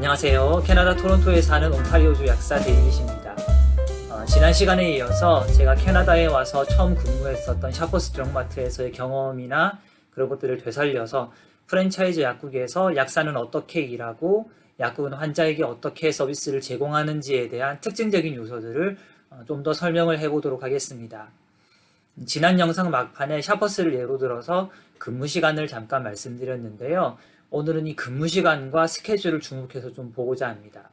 안녕하세요. 캐나다 토론토에 사는 온타리오주 약사 데이빗입니다. 어, 지난 시간에 이어서 제가 캐나다에 와서 처음 근무했었던 샤퍼스 드럭마트에서의 경험이나 그런 것들을 되살려서 프랜차이즈 약국에서 약사는 어떻게 일하고 약국은 환자에게 어떻게 서비스를 제공하는지에 대한 특징적인 요소들을 어, 좀더 설명을 해보도록 하겠습니다. 지난 영상 막판에 샤퍼스를 예로 들어서 근무 시간을 잠깐 말씀드렸는데요. 오늘은 이 근무 시간과 스케줄을 주목해서 좀 보고자 합니다.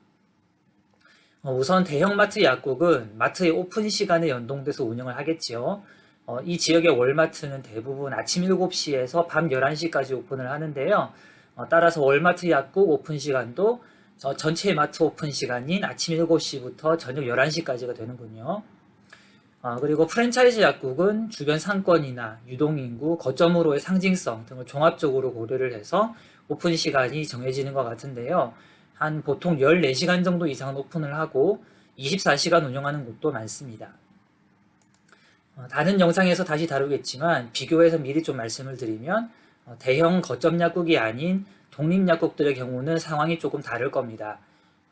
어, 우선 대형마트 약국은 마트의 오픈 시간에 연동돼서 운영을 하겠지요. 어, 이 지역의 월마트는 대부분 아침 7시에서 밤 11시까지 오픈을 하는데요. 어, 따라서 월마트 약국 오픈 시간도 어, 전체 마트 오픈 시간인 아침 7시부터 저녁 11시까지가 되는군요. 어, 그리고 프랜차이즈 약국은 주변 상권이나 유동인구, 거점으로의 상징성 등을 종합적으로 고려를 해서 오픈 시간이 정해지는 것 같은데요. 한 보통 14시간 정도 이상은 오픈을 하고 24시간 운영하는 곳도 많습니다. 어, 다른 영상에서 다시 다루겠지만 비교해서 미리 좀 말씀을 드리면 어, 대형 거점 약국이 아닌 독립 약국들의 경우는 상황이 조금 다를 겁니다.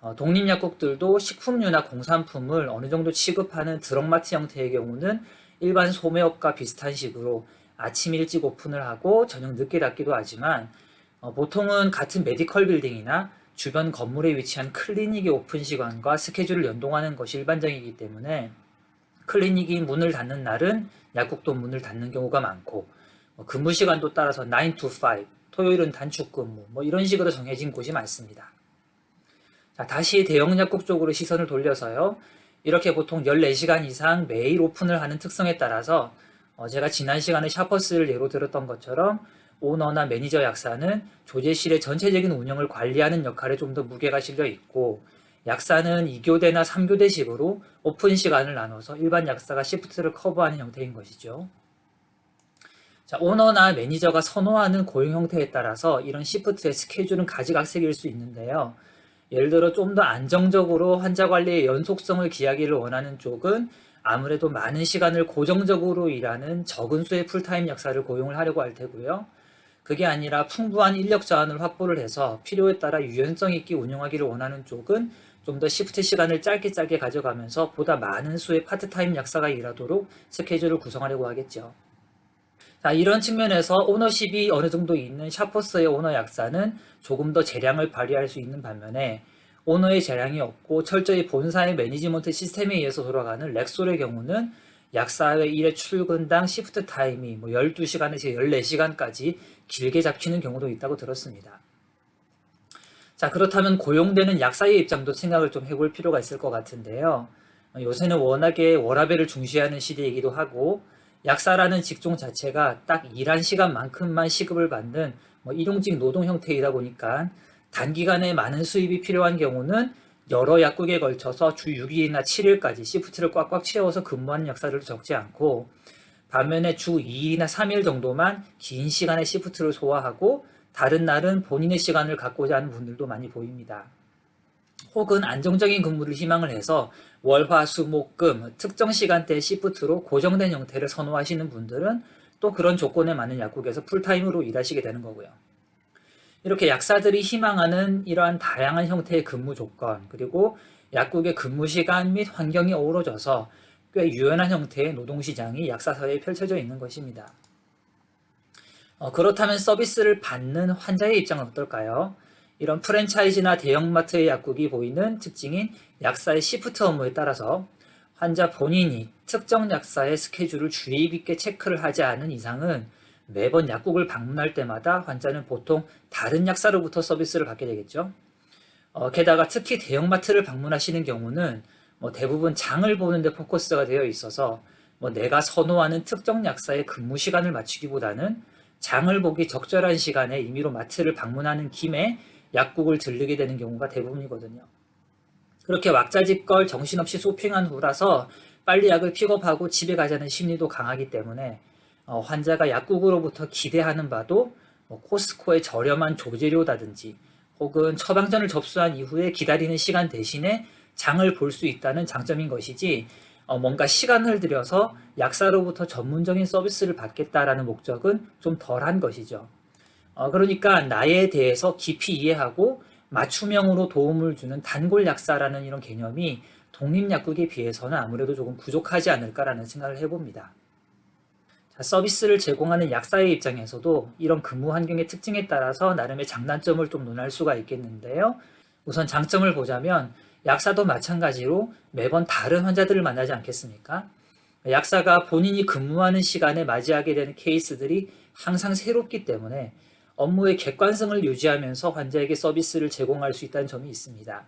어, 독립 약국들도 식품류나 공산품을 어느 정도 취급하는 드럭마트 형태의 경우는 일반 소매업과 비슷한 식으로 아침 일찍 오픈을 하고 저녁 늦게 닫기도 하지만 어, 보통은 같은 메디컬 빌딩이나 주변 건물에 위치한 클리닉의 오픈 시간과 스케줄을 연동하는 것이 일반적이기 때문에 클리닉이 문을 닫는 날은 약국도 문을 닫는 경우가 많고 뭐 근무 시간도 따라서 9 to 5, 토요일은 단축 근무 뭐 이런 식으로 정해진 곳이 많습니다. 자, 다시 대형 약국 쪽으로 시선을 돌려서요. 이렇게 보통 14시간 이상 매일 오픈을 하는 특성에 따라서 어, 제가 지난 시간에 샤퍼스를 예로 들었던 것처럼 오너나 매니저 약사는 조제실의 전체적인 운영을 관리하는 역할에 좀 더 무게가 실려 있고 약사는 2교대나 3교대식으로 오픈 시간을 나눠서 일반 약사가 시프트를 커버하는 형태인 것이죠. 자, 오너나 매니저가 선호하는 고용 형태에 따라서 이런 시프트의 스케줄은 가지각색일 수 있는데요. 예를 들어 좀 더 안정적으로 환자 관리의 연속성을 기하기를 원하는 쪽은 아무래도 많은 시간을 고정적으로 일하는 적은 수의 풀타임 약사를 고용을 하려고 할 테고요. 그게 아니라 풍부한 인력 자원을 확보를 해서 필요에 따라 유연성 있게 운영하기를 원하는 쪽은 좀 더 시프트 시간을 짧게 짧게 가져가면서 보다 많은 수의 파트타임 약사가 일하도록 스케줄을 구성하려고 하겠죠. 자, 이런 측면에서 오너십이 어느 정도 있는 샤퍼스의 오너 약사는 조금 더 재량을 발휘할 수 있는 반면에 오너의 재량이 없고 철저히 본사의 매니지먼트 시스템에 의해서 돌아가는 렉솔의 경우는 약사의 일의 출근당 시프트 타임이 뭐 12시간에서 14시간까지 길게 잡히는 경우도 있다고 들었습니다. 자, 그렇다면 고용되는 약사의 입장도 생각을 좀 해볼 필요가 있을 것 같은데요. 요새는 워낙에 워라밸을 중시하는 시대이기도 하고, 약사라는 직종 자체가 딱 일한 시간만큼만 시급을 받는 뭐 일용직 노동 형태이다 보니까 단기간에 많은 수입이 필요한 경우는 여러 약국에 걸쳐서 주 6일이나 7일까지 시프트를 꽉꽉 채워서 근무하는 약사들도 적지 않고 반면에 주 2일이나 3일 정도만 긴 시간의 시프트를 소화하고 다른 날은 본인의 시간을 갖고자 하는 분들도 많이 보입니다. 혹은 안정적인 근무를 희망을 해서 월 화 수 목 금 특정 시간대 시프트로 고정된 형태를 선호하시는 분들은 또 그런 조건에 맞는 약국에서 풀타임으로 일하시게 되는 거고요. 이렇게 약사들이 희망하는 이러한 다양한 형태의 근무 조건 그리고 약국의 근무 시간 및 환경이 어우러져서 꽤 유연한 형태의 노동시장이 약사사회에 펼쳐져 있는 것입니다. 어, 그렇다면 서비스를 받는 환자의 입장은 어떨까요? 이런 프랜차이즈나 대형마트의 약국이 보이는 특징인 약사의 시프트 업무에 따라서 환자 본인이 특정 약사의 스케줄을 주의 깊게 체크를 하지 않은 이상은 매번 약국을 방문할 때마다 환자는 보통 다른 약사로부터 서비스를 받게 되겠죠. 어, 게다가 특히 대형마트를 방문하시는 경우는 뭐 대부분 장을 보는데 포커스가 되어 있어서 뭐 내가 선호하는 특정 약사의 근무 시간을 맞추기보다는 장을 보기 적절한 시간에 임의로 마트를 방문하는 김에 약국을 들르게 되는 경우가 대부분이거든요. 그렇게 왁자지껄 정신없이 쇼핑한 후라서 빨리 약을 픽업하고 집에 가자는 심리도 강하기 때문에 어, 환자가 약국으로부터 기대하는 바도 뭐 코스코의 저렴한 조제료다든지 혹은 처방전을 접수한 이후에 기다리는 시간 대신에 장을 볼 수 있다는 장점인 것이지 어, 뭔가 시간을 들여서 약사로부터 전문적인 서비스를 받겠다라는 목적은 좀 덜한 것이죠. 어, 그러니까 나에 대해서 깊이 이해하고 맞춤형으로 도움을 주는 단골 약사라는 이런 개념이 독립 약국에 비해서는 아무래도 조금 부족하지 않을까라는 생각을 해봅니다. 자, 서비스를 제공하는 약사의 입장에서도 이런 근무 환경의 특징에 따라서 나름의 장단점을 좀 논할 수가 있겠는데요. 우선 장점을 보자면 약사도 마찬가지로 매번 다른 환자들을 만나지 않겠습니까? 약사가 본인이 근무하는 시간에 맞이하게 되는 케이스들이 항상 새롭기 때문에 업무의 객관성을 유지하면서 환자에게 서비스를 제공할 수 있다는 점이 있습니다.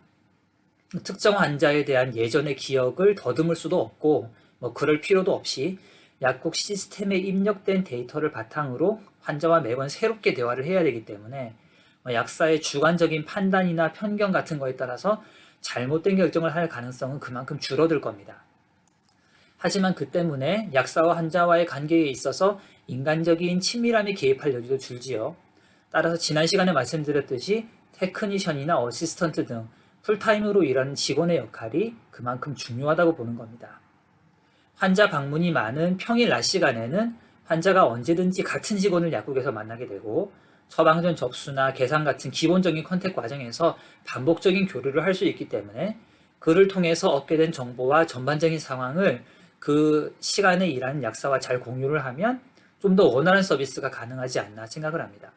특정 환자에 대한 예전의 기억을 더듬을 수도 없고 뭐 그럴 필요도 없이 약국 시스템에 입력된 데이터를 바탕으로 환자와 매번 새롭게 대화를 해야 되기 때문에 뭐 약사의 주관적인 판단이나 편견 같은 거에 따라서 잘못된 결정을 할 가능성은 그만큼 줄어들 겁니다. 하지만 그 때문에 약사와 환자와의 관계에 있어서 인간적인 친밀함이 개입할 여지도 줄지요. 따라서 지난 시간에 말씀드렸듯이 테크니션이나 어시스턴트 등 풀타임으로 일하는 직원의 역할이 그만큼 중요하다고 보는 겁니다. 환자 방문이 많은 평일 낮 시간에는 환자가 언제든지 같은 직원을 약국에서 만나게 되고 처방전 접수나 계산 같은 기본적인 컨택 과정에서 반복적인 교류를 할 수 있기 때문에 그를 통해서 얻게 된 정보와 전반적인 상황을 그 시간에 일하는 약사와 잘 공유를 하면 좀 더 원활한 서비스가 가능하지 않나 생각을 합니다.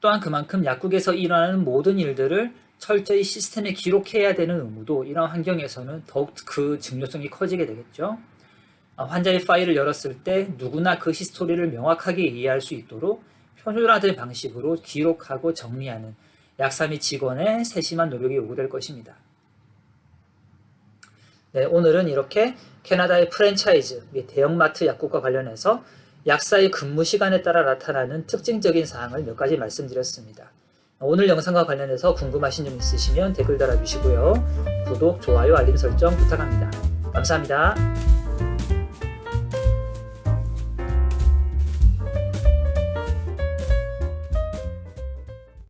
또한 그만큼 약국에서 일어나는 모든 일들을 철저히 시스템에 기록해야 되는 의무도 이런 환경에서는 더욱 그 중요성이 커지게 되겠죠. 아, 환자의 파일을 열었을 때 누구나 그 히스토리를 명확하게 이해할 수 있도록 표준화된 방식으로 기록하고 정리하는 약사 및 직원의 세심한 노력이 요구될 것입니다. 네, 오늘은 이렇게 캐나다의 프랜차이즈 및 대형마트 약국과 관련해서 약사의 근무 시간에 따라 나타나는 특징적인 사항을 몇 가지 말씀드렸습니다. 오늘 영상과 관련해서 궁금하신 점 있으시면 댓글 달아주시고요. 구독, 좋아요, 알림 설정 부탁합니다. 감사합니다.